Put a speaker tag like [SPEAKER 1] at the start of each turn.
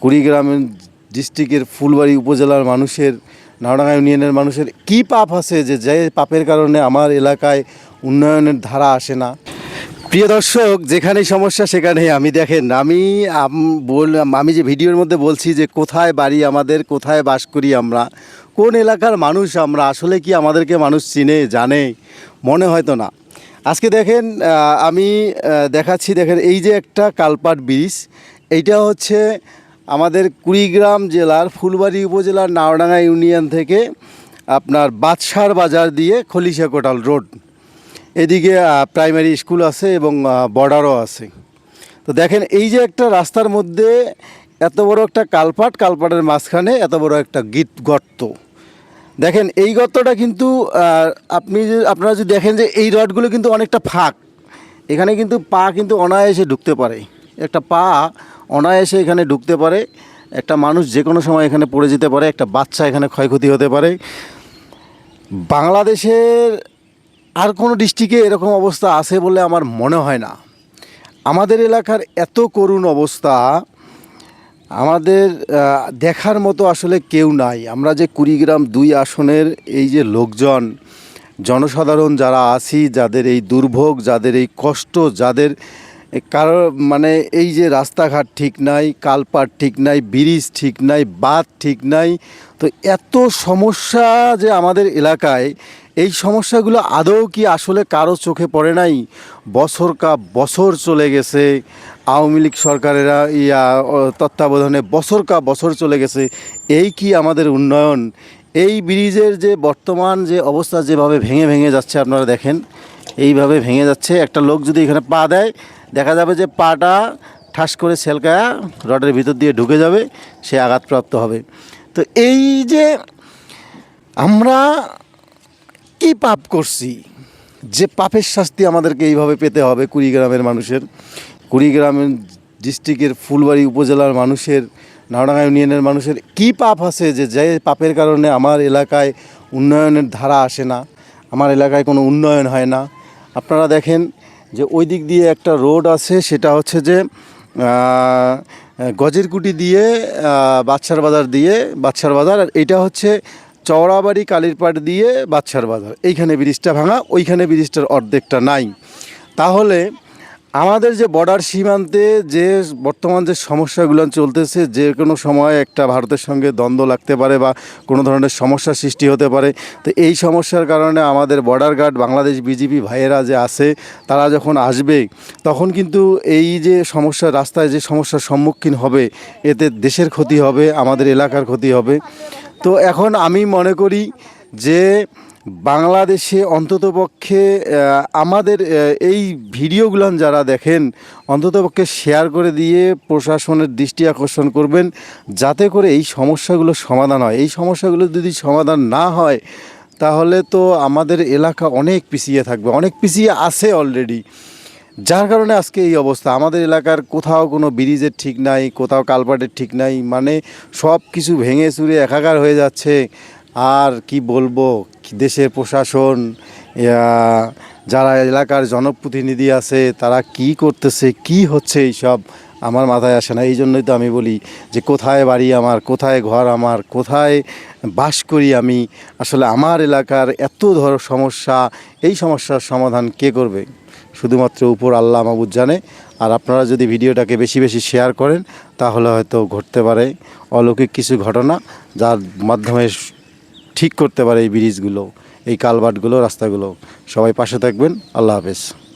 [SPEAKER 1] কুড়িগ্রাম ডিস্ট্রিক্টের ফুলবাড়ি উপজেলার মানুষের, নাওডাঙ্গা ইউনিয়নের মানুষের কি পাপ আছে যে যে পাপের কারণে আমার এলাকায় উন্নয়নের ধারা আসে না? প্রিয় দর্শক, যেখানেই সমস্যা সেখানেই আমি দেখেন, আমি আম- বললাম আমি যে ভিডিওর মধ্যে বলছি যে কোথায় বাড়ি আমাদের, কোথায় বাস করি আমরা, কোন এলাকার মানুষ আমরা, আসলে কি আমাদেরকে মানুষ চিনে, জানে? মনে হয়তো না। আজকে দেখেন আমি দেখাচ্ছি, দেখেন, এই যে একটা কালপাট ব্রিজ, এইটা হচ্ছে আমাদের কুড়িগ্রাম জেলার ফুলবাড়ি উপজেলার নাওডাঙ্গা ইউনিয়ন থেকে আপনার বাদশার বাজার দিয়ে খলিশা কোটাল রোড। এদিকে প্রাইমারি স্কুল আছে এবং বর্ডারও আছে। তো দেখেন, এই যে একটা রাস্তার মধ্যে এত বড় একটা কালপাট, কালপাটের মাঝখানে এত বড় একটা গিট গর্ত। দেখেন, এই গর্তটা কিন্তু আপনি যে, আপনারা যদি দেখেন যে এই রডগুলো কিন্তু অনেকটা ফাঁক। এখানে কিন্তু পা কিন্তু অনায়াসে ঢুকতে পারে। একটা পা অনায়াসে এখানে ঢুকতে পারে। একটা মানুষ যে কোনো সময় এখানে পড়ে যেতে পারে, একটা বাচ্চা এখানে ক্ষয়ক্ষতি হতে পারে। বাংলাদেশের আর কোনো ডিস্ট্রিক্টে এরকম অবস্থা আছে বলে আমার মনে হয় না। আমাদের এলাকার এত করুণ অবস্থা, আমাদের দেখার মতো আসলে কেউ নাই। আমরা যে কুড়িগ্রাম দুই আসনের এই যে লোকজন, জনসাধারণ যারা আছি, যাদের এই দুর্ভোগ, যাদের এই কষ্ট, যাদের কারও মানে এই যে রাস্তাঘাট ঠিক নাই, কালপাট ঠিক নাই, ব্রিজ ঠিক নাই, বাঁধ ঠিক নাই, তো এত সমস্যা যে আমাদের এলাকায়, এই সমস্যাগুলো আদৌ কি আসলে কারও চোখে পড়ে নাই? বছর কা বছর চলে গেছে, আওয়ামী লীগ সরকারেরা ইয়া তত্ত্বাবধানে বছর কা বছর চলে গেছে, এই কি আমাদের উন্নয়ন? এই ব্রিজের যে বর্তমান যে অবস্থা যেভাবে ভেঙে ভেঙে যাচ্ছে আপনারা দেখেন, এইভাবে ভেঙে যাচ্ছে, একটা লোক যদি এখানে পা দেয় দেখা যাবে যে পাটা ঠাস করে সেলকায়া রডের ভিতর দিয়ে ঢুকে যাবে, সে আঘাতপ্রাপ্ত হবে। তো এই যে আমরা কি পাপ করছি? যে পাপের শাস্তি আমাদেরকে এইভাবে পেতে হবে কুড়িগ্রামের মানুষের। কুড়িগ্রামের ডিস্ট্রিক্টের ফুলবাড়ি উপজেলার মানুষের, নাওডাঙ্গা ইউনিয়নের মানুষের কি পাপ আছে যে যে পাপের কারণে আমার এলাকায় উন্নয়নের ধারা আসে না, আমার এলাকায় কোনো উন্নয়ন হয় না? আপনারা দেখেন যে ওই দিক দিয়ে একটা রোড আছে, সেটা হচ্ছে যে গজেরকুটি দিয়ে বাদশার বাজার দিয়ে, বাদশার বাজার, আর এটা হচ্ছে চওড়াবাড়ি কালীরপাট দিয়ে বাদশার বাজার। এইখানে ব্রিজটা ভাঙা, ওইখানে ব্রিজটার অর্ধেকটা নাই। তাহলে আমাদের যে বর্ডার সীমান্তে যে বর্তমান যে সমস্যাগুলো চলতেছে, যে কোনো সময় একটা ভারতের সঙ্গে দ্বন্দ্ব লাগতে পারে বা কোনো ধরনের সমস্যার সৃষ্টি হতে পারে, তো এই সমস্যার কারণে আমাদের বর্ডার গার্ড বাংলাদেশ বিজেপি ভাইয়েরা যে আছে, তারা যখন আসবে, তখন কিন্তু এই যে সমস্যা, রাস্তায় যে সমস্যার সম্মুখীন হবে, এতে দেশের ক্ষতি হবে, আমাদের এলাকার ক্ষতি হবে। তো এখন আমি মনে করি যে বাংলাদেশে অন্ততপক্ষে আমাদের এই ভিডিওগুলো যারা দেখেন, অন্ততপক্ষে শেয়ার করে দিয়ে প্রশাসনের দৃষ্টি আকর্ষণ করবেন, যাতে করে এই সমস্যাগুলো সমাধান হয়। এই সমস্যাগুলো যদি সমাধান না হয়, তাহলে তো আমাদের এলাকা অনেক পিছিয়ে থাকবে, অনেক পিছিয়ে আছে অলরেডি যার কারণে আজকে এই অবস্থা। আমাদের এলাকার কোথাও কোনো ব্রিজের ঠিক নাই, কোথাও কালপাটের ঠিক নাই মানে সব কিছু ভেঙে চুরে একাকার হয়ে যাচ্ছে। আর কি বলব? দেশের প্রশাসন যারা এলাকার জনপ্রতিনিধি আছে, তারা কি করতেছে, কি হচ্ছে এইসব আমার মাথায় আসে না। এই জন্যই তো আমি বলি যে কোথায় বাড়ি আমার, কোথায় ঘর আমার, কোথায় বাস করি আমি, আসলে আমার এলাকার এত ধর সমস্যা, এই সমস্যার সমাধান কে করবে? শুধুমাত্র উপর আল্লাহ মাবুদ জানে। আর আপনারা যদি ভিডিওটাকে বেশি বেশি শেয়ার করেন, তাহলে হয়তো ঘটতে পারে অলৌকিক কিছু ঘটনা, যার মাধ্যমে ঠিক করতে পারে এই ব্রিজগুলো এই কালভার্টগুলো রাস্তাগুলো। সবাই পাশে থাকবেন। আল্লাহ হাফেজ।